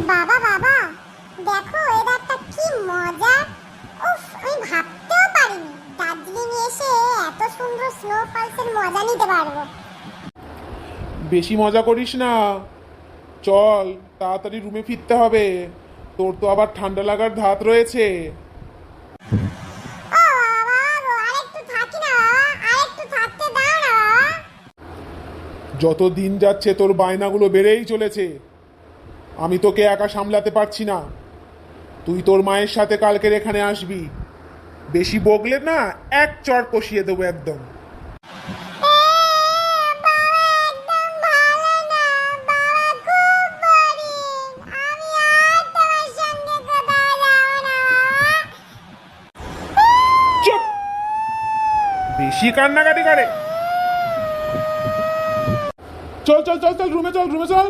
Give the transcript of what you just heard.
বাবা বাবা দেখো ওয়েদারটা কি মজা। উফ আমি ভাবতেও পারিনি দার্জিলিং এসে এত সুন্দর স্নোফলসের মজা নিতে পারব। বেশি মজা করিস না। চল তাড়াতাড়ি রুমে ফিরতে হবে। তোর তো আবার ঠান্ডা লাগার ধাত রয়েছে। যত দিন যাচ্ছে তোর বায়নাগুলো বেড়েই চলেছে। আমি তোকে একা সামলাতে পারছি না। তুই তোর মায়ের সাথে কালকের এখানে আসবি। বেশি বগলে না এক চড় কষিয়ে দেবো একদম। বেশি কান্নাকাটি করে। চল চল চল চল রুমে চল রুমে চল।